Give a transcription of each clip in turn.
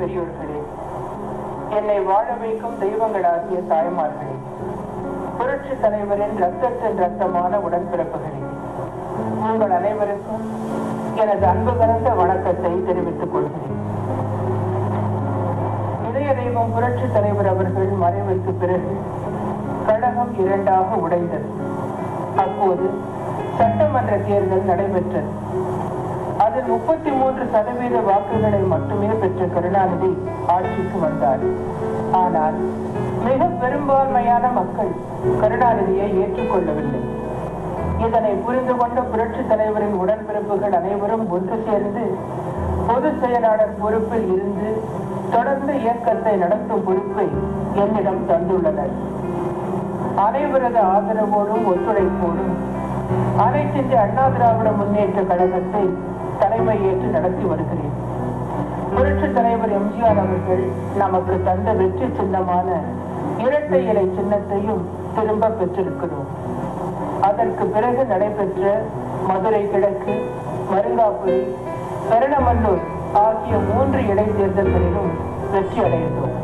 பெரியோர்களே என்னை வாழ வைக்கும் தெய்வங்களாகிய தாய்மார்களே புரட்சி தலைவரின் ரத்தத்தின் ரத்தமான உடன்பிறப்புகளே உங்கள் அனைவருக்கும் எனது அன்பு கலந்த வணக்கத்தை தெரிவித்துக் கொள்கிறேன். இதய தெய்வம் புரட்சி தலைவர் அவர்கள் மறைவுக்கு பிறகு கழகம் இரண்டாக உடைந்தது. அப்போது சட்டமன்ற தேர்தல் நடைபெற்றது. அதில் முப்பத்தி மூன்று சதவீத வாக்குகளை மட்டுமே பெற்ற கருணாநிதி ஆட்சிக்கு வந்தார். ஆனால் மிக பெரும்பான்மையான மக்கள் கருணாநிதியை ஏற்றுக்கொள்ளவில்லை. இதனை புரிந்து கொண்ட புரட்சி தலைவரின் உடன்பிறப்புகள் அனைவரும் ஒன்று சேர்ந்து பொதுச் செயலாளர் பொறுப்பில் இருந்து தொடர்ந்து இயக்கத்தை நடத்தும் பொறுப்பை என்னிடம் தந்துள்ளனர். அனைவரது ஆதரவோடும் ஒத்துழைப்போடும் அனைத்திந்திய அண்ணா திராவிட முன்னேற்ற கழகத்தை தலைமை ஏற்று நடத்தி வருகிறேன். புரட்சி தலைவர் எம்ஜிஆர் அவர்கள் நமக்கு தந்த வெற்றி சின்னமான இரட்டை இலை சின்னத்தையும் திரும்ப பெற்றிருக்கிறோம். அதற்கு பிறகு நடைபெற்ற மதுரை கிழக்கு மருங்காப்புரி பெரணமல்லூர் ஆகிய மூன்று இடைத்தேர்தல்களிலும் வெற்றி அடைந்தோம்.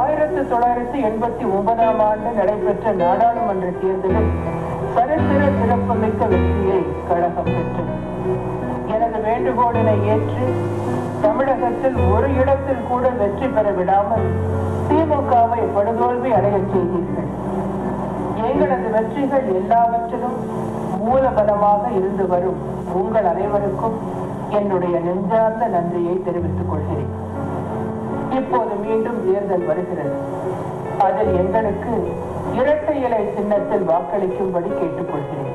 ஆயிரத்தி தொள்ளாயிரத்தி எண்பத்தி ஒன்பதாம் ஆண்டு நடைபெற்ற நாடாளுமன்ற தேர்தலில் சரித்திர சிறப்புமிக்க வெற்றியை கழகம் பெற்றது. எனது வேண்டுகோளினை ஏற்று தமிழகத்தில் ஒரு இடத்தில் கூட வெற்றி பெற விடாமல் திமுகவை படுதோல்வி அடைய செய்தீர்கள். எங்களது வெற்றிகள் எல்லாவற்றிலும் மூலபலமாக இருந்து வரும் உங்கள் அனைவருக்கும் என்னுடைய நெஞ்சார்ந்த நன்றியை தெரிவித்துக் கொள்கிறேன். இப்போது மீண்டும் தேர்தல் வருகிறது. அதில் எங்களுக்கு இரட்டை இலை சின்னத்தில் வாக்களிக்கும்படி கேட்டுக்கொள்கிறேன்.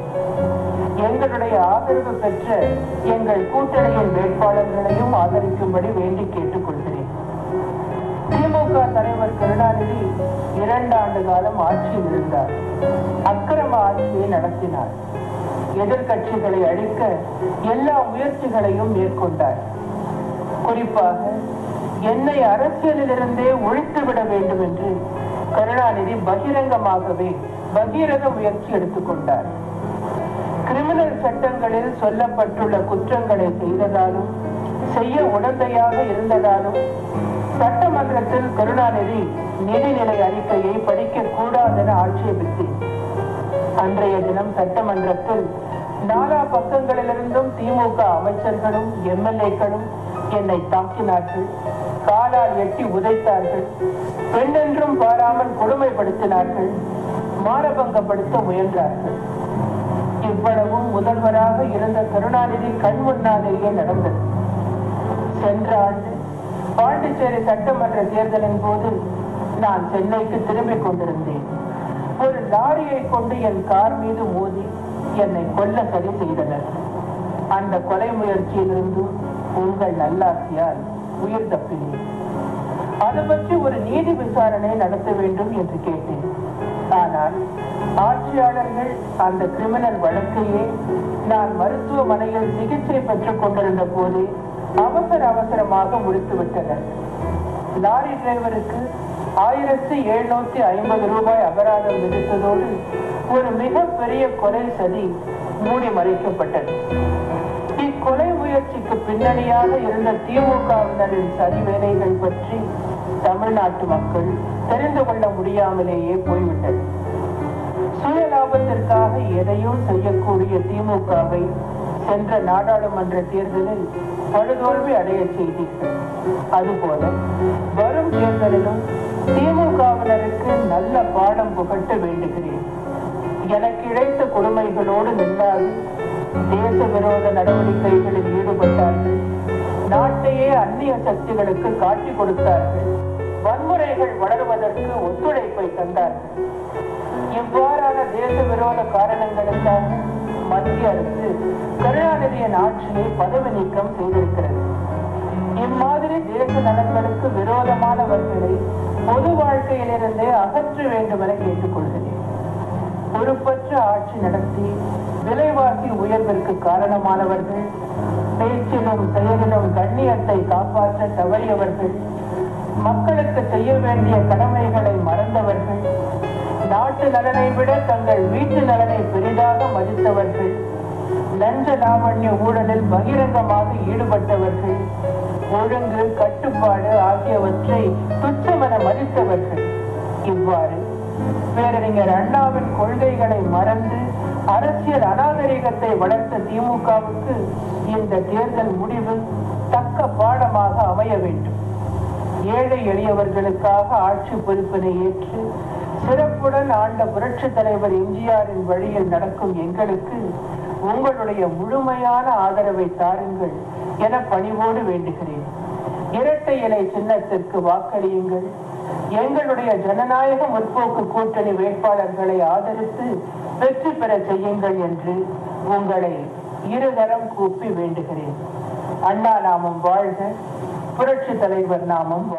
எங்களுடைய ஆதரவு பெற்ற எங்கள் கூட்டணியின் வேட்பாளர்களையும் ஆதரிக்கும்படி வேண்டி கேட்டுக்கொள்கிறேன். திமுக தலைவர் கருணாநிதி இரண்டு ஆண்டு காலம் ஆட்சியில் இருந்தார். அக்கிரம ஆட்சியை நடத்தினார். எதிர்கட்சிகளை அழிக்க எல்லா முயற்சிகளையும் மேற்கொண்டார். குறிப்பாக என்னை அரசியலிலிருந்தே ஒழித்துவிட வேண்டும் என்று கருணாநிதி பகிரங்கமாகவே பகிரங்க முயற்சி எடுத்துக்கொண்டார். கிரிமினல் சட்டங்களில் சொல்லப்பட்டுள்ள குற்றங்களை செய்ததாலும் செய்ய உடந்தையாக இருந்ததாலும் சட்டமன்றத்தில் கருணாநிதி நிதிநிலை அறிக்கையை படிக்க கூடாதென ஆட்சேபித்தேன் அன்றைய தினம் சட்டமன்றத்தில் நாலா பக்கங்களிலிருந்தும் திமுக அமைச்சர்களும் எம்எல்ஏக்களும் என்னை தாக்கினார்கள். காலால் எட்டி உதைத்தார்கள். பெண்ணென்றும் பாராமல் கொடுமைப்படுத்தினார்கள். மானபங்கப்படுத்த முயன்றார்கள். முதல்வராக இருந்த கருணாநிதி கண் நடந்தது. சென்ற ஆண்டு பாண்டிச்சேரி சட்டமன்ற தேர்தலின் போது நான் சென்னைக்கு திரும்பிக் கொண்டிருந்தேன். ஒரு லாரியை கொண்டு என் கார் மீது மோதி என்னை கொல்ல சரி செய்தனர். அந்த கொலை முயற்சியிலிருந்து உங்கள் நல்லாசியால் உயிர் தப்பினேன். அது பற்றி ஒரு நீதி விசாரணை நடத்த வேண்டும் என்று கேட்டேன். ஆனால் ஆட்சியாளர்கள் அந்த கிரிமினல் வழக்கையே நான் மருத்துவமனையில் சிகிச்சை பெற்றுக் கொண்டிருந்த போது அவசர அவசரமாக முடித்துவிட்டனர். லாரி டிரைவருக்கு ஆயிரத்தி எழுநூத்தி ஐம்பது ரூபாய் அபராதம் விதித்ததோடு ஒரு மிகப்பெரிய கொலை சதி மூடி மறைக்கப்பட்டது. இக்கொலை முயற்சிக்கு பின்னணியாக இருந்த திமுகவினரின் சதி வேலைகள் பற்றி தமிழ்நாட்டு மக்கள் தெரிந்து கொள்ள முடியாமலேயே போய்விட்டது சுய லாபத்திற்காக எதையும் செய்யக்கூடிய திமுகவை சென்ற நாடாளுமன்ற தேர்தலில் படுதோல்வி அடைய செய்தீர்கள். அதுபோல வரும் தேர்தலிலும் திமுகவினருக்கு நல்ல பாடம் புகட்ட வேண்டுகிறேன். எனக்கு இழைத்த கொடுமைகளோடு நின்றால் தேச விரோத நடவடிக்கைகளில் ஈடுபட்டார்கள். நாட்டையே அந்நிய சக்திகளுக்கு காட்டிக் கொடுத்தார்கள். வன்முறைகள் வளருவதற்கு ஒத்துழைப்பை தந்தார்கள் இவ்வாறான தேச விரோத காரணங்களுக்காக மத்திய அரசு கருணாநிதியின் ஆட்சியை பதவி நீக்கம் செய்திருக்கிறது. இம்மாதிரி தேச நலன்களுக்கு விரோதமானவர்களை பொது வாழ்க்கையிலிருந்தே அகற்ற வேண்டும் என கேட்டுக்கொள்கிறேன். பொறுப்பற்ற ஆட்சி நடத்தி விலைவாசி உயர்விற்கு காரணமானவர்கள் பேச்சிலும் செயலிலும் கண்ணியத்தை காப்பாற்ற தவறியவர்கள் மக்களுக்கு செய்ய வேண்டிய கடமைகளை மறந்தவர்கள் நாட்டு நலனை விட தங்கள் வீட்டு நலனை பெரிதாக மதித்தவர்கள் லஞ்ச லாவண்ய ஊழலில் பகிரங்கமாக ஈடுபட்டவர்கள் ஒழுங்கு கட்டுப்பாடு ஆகியவற்றை துச்சமென மதித்தவர்கள். இவ்வாறு பேரறிஞர் அண்ணாவின் கொள்கைகளை மறந்து அரசியல் அநாகரிகத்தை வளர்த்த திமுகவுக்கு இந்த தேர்தல் முடிவு தக்க பாடமாக அமைய வேண்டும். ஏழை எளியவர்களுக்காக ஆட்சி பொறுப்பினை ஏற்று சிறப்புடன் ஆண்ட புரட்சி தலைவர் எம்ஜிஆரின் வழியில் நடக்கும் எங்களுக்கு உங்களுடைய முழுமையான ஆதரவை தாருங்கள் என பணிவோடு வேண்டுகிறேன். இரட்டை இலை சின்னத்திற்கு வாக்களியுங்கள். எங்களுடைய ஜனநாயக முற்போக்கு கூட்டணி வேட்பாளர்களை ஆதரித்து வெற்றி பெற செய்யுங்கள் என்று உங்களை இருதரம் கூப்பி வேண்டுகிறேன். அண்ணா நாமம் வாழ்க. புரட்சி தலைவர் நாமம்.